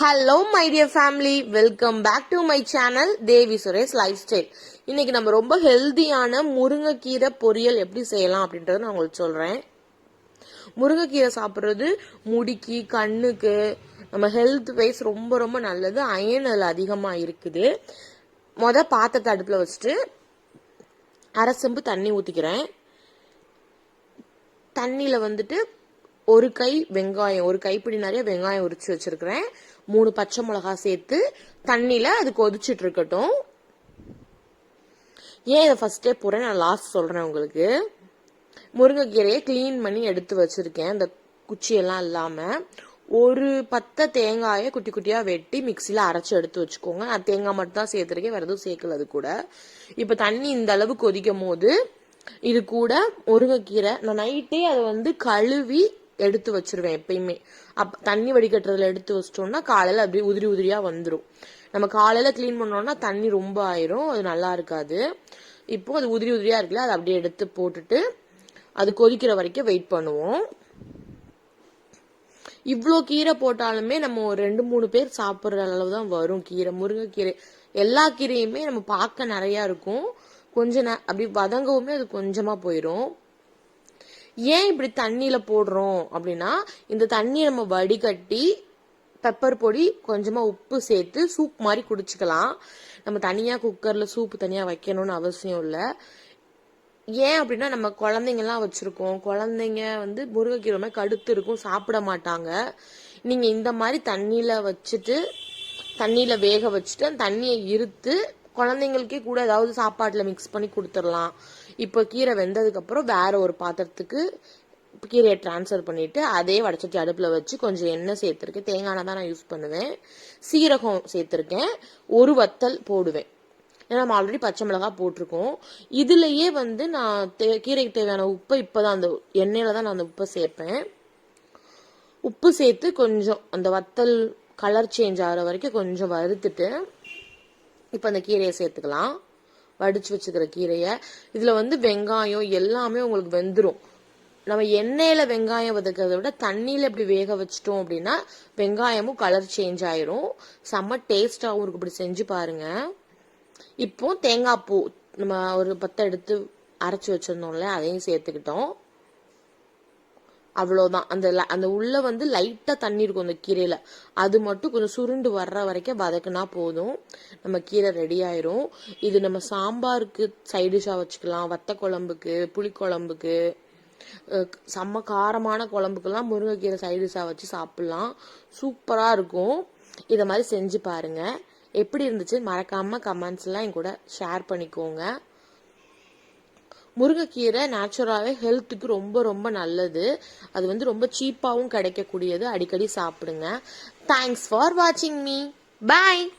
Hello my dear family welcome back to my channel Devi Suresh lifestyle இன்னைக்கு நம்ம ரொம்ப ஹெல்தியான முருங்கைக்கீரை பொரியல் எப்படி செய்யலாம் அப்படின்றத நான் உங்களுக்கு சொல்றேன். முருங்கைக்கீரை சாப்பிட்றது முடிக்கு கண்ணுக்கு நம்ம ஹெல்த் வைஸ் ரொம்ப ரொம்ப நல்லது. அயன் அதில் அதிகமாக இருக்குது. மொத பாத்திரத்தை அடுப்பில் வச்சுட்டு அரை செம்பு தண்ணி ஊற்றிக்கிறேன் தண்ணியில் வந்துட்டு ஒரு கை வெங்காயம் ஒரு கைப்பிடி நிறைய வெங்காயம் உரிச்சு வச்சிருக்கிறேன். மூணு பச்சை மிளகா சேர்த்து தண்ணியில் அது கொதிச்சிட்டு இருக்கட்டும். ஏன் இதை ஃபர்ஸ்டே போகிறேன் நான் லாஸ்ட் சொல்கிறேன் உங்களுக்கு. முருங்கைக்கீரையை க்ளீன் பண்ணி எடுத்து வச்சிருக்கேன். இந்த குச்சியெல்லாம் இல்லாமல் ஒரு பத்தை தேங்காயை குட்டி குட்டியாக வெட்டி மிக்சியில் அரைச்சி எடுத்து வச்சுக்கோங்க. நான் தேங்காய் மட்டும் தான் சேர்த்துருக்கேன். வேறு எதுவும் சேர்க்கல அது கூட. இப்போ தண்ணி இந்த அளவு கொதிக்கும் போது இது கூட முருங்கைக்கீரை. நான் நைட்டே அதை வந்து கழுவி எடுத்து வச்சிருவேன் எப்பயுமே. அப் தண்ணி வடிகட்டுறதுல எடுத்து வச்சிட்டோம்னா காலையில் அப்படியே உதிரி உதிரியாக வந்துடும் நம்ம காலையில் க்ளீன் பண்ணோம்னா தண்ணி ரொம்ப ஆயிரும் அது நல்லா இருக்காது. இப்போ அது உதிரி உதிரியாக இருக்குல்ல அதை அப்படியே எடுத்து போட்டுட்டு அது கொதிக்கிற வரைக்கும் வெயிட் பண்ணுவோம். இவ்வளோ கீரை போட்டாலுமே நம்ம ஒரு ரெண்டு மூணு பேர் சாப்பிட்ற அளவு தான் வரும் கீரை. முருங்கைக்கீரை எல்லா கீரையுமே நம்ம பார்க்க நிறையா இருக்கும். கொஞ்ச நே அப்படி வதங்கவுமே அது கொஞ்சமாக போயிடும் ஏன் இப்படி தண்ணியில் போடுறோம் அப்படின்னா இந்த தண்ணியை நம்ம வடிகட்டி பெப்பர் பொடி கொஞ்சமாக உப்பு சேர்த்து சூப் மாதிரி குடிச்சுக்கலாம். நம்ம தனியாக குக்கரில் சூப்பு தனியாக வைக்கணும்னு அவசியம் இல்லை. ஏன் அப்படின்னா நம்ம குழந்தைங்கலாம் வச்சுருக்கோம். குழந்தைங்க வந்து முருங்கைக்கீரை மாதிரி கடுத்து இருக்கும் சாப்பிட மாட்டாங்க. நீங்கள் இந்த மாதிரி தண்ணியில் வச்சுட்டு தண்ணியில் வேக வச்சுட்டு அந்த தண்ணியை இருத்து குழந்தைங்களுக்கே கூட ஏதாவது சாப்பாட்டில் மிக்ஸ் பண்ணி கொடுத்துடலாம். இப்போ கீரை வெந்ததுக்கப்புறம் வேற ஒரு பாத்திரத்துக்கு கீரையை ட்ரான்ஸ்ஃபர் பண்ணிட்டு அதே வடச்சட்டி அடுப்பில் வச்சு கொஞ்சம் எண்ணெய் சேர்த்துருக்கேன். தேங்காய் எண்ணெய் தான் நான் யூஸ் பண்ணுவேன். சீரகம் சேர்த்துருக்கேன். ஒரு வத்தல் போடுவேன். ஏன்னா நம்ம ஆல்ரெடி பச்சை மிளகா போட்டிருக்கோம். இதுலயே வந்து நான் தே கீரைக்கு தேவையான உப்பை இப்போ தான் அந்த எண்ணெயில தான் நான் அந்த உப்பை சேர்ப்பேன். உப்பு சேர்த்து கொஞ்சம் அந்த வத்தல் கலர் சேஞ்ச் ஆகிற வரைக்கும் கொஞ்சம் வறுத்துட்டு இப்போ அந்த கீரையை சேர்த்துக்கலாம். வடிச்சு வச்சுக்கிற கீரையை. இதில் வந்து வெங்காயம் எல்லாமே உங்களுக்கு வெந்துடும் நம்ம எண்ணெயில் வெங்காயம் வதக்கிறத விட தண்ணியில் இப்படி வேக வச்சிட்டோம் அப்படின்னா வெங்காயமும் கலர் சேஞ்ச் ஆயிரும். செம்ம டேஸ்டாகவும் இருக்கும் இப்படி செஞ்சு பாருங்க. இப்போ தேங்காய் பூ நம்ம ஒரு பத்தை எடுத்து அரைச்சி வச்சிருந்தோம்ல அதையும் சேர்த்துக்கிட்டோம். அவ்வளோதான் அந்த அந்த உள்ள வந்து லைட்டாக தண்ணி இருக்கும் அந்த கீரையில். அது மட்டும் கொஞ்சம் சுருண்டு வர்ற வரைக்கும் வதக்குனா போதும். நம்ம கீரை ரெடி ஆயிரும். இது நம்ம சாம்பாருக்கு சைட் டிஷ்ஷாக வச்சுக்கலாம். வத்த குழம்புக்கு புளிக்குழம்புக்கு அஹ் செம்ம காரமான குழம்புக்கெல்லாம் முருங்கைக்கீரை சைட் டிஷ்ஷாக வச்சு சாப்பிட்லாம். சூப்பராக இருக்கும். இதை மாதிரி செஞ்சு பாருங்கள் எப்படி இருந்துச்சு மறக்காமல் கமெண்ட்ஸ்லாம் என் கூட ஷேர் பண்ணிக்கோங்க. முருங்கைக்கீரை நேச்சுரலாகவே ஹெல்த்துக்கு ரொம்ப ரொம்ப நல்லது. அது வந்து ரொம்ப சீப்பாகவும் கிடைக்கக்கூடியது. அடிக்கடி சாப்பிடுங்க. தேங்க்ஸ் ஃபார் வாட்சிங் மீ பாய்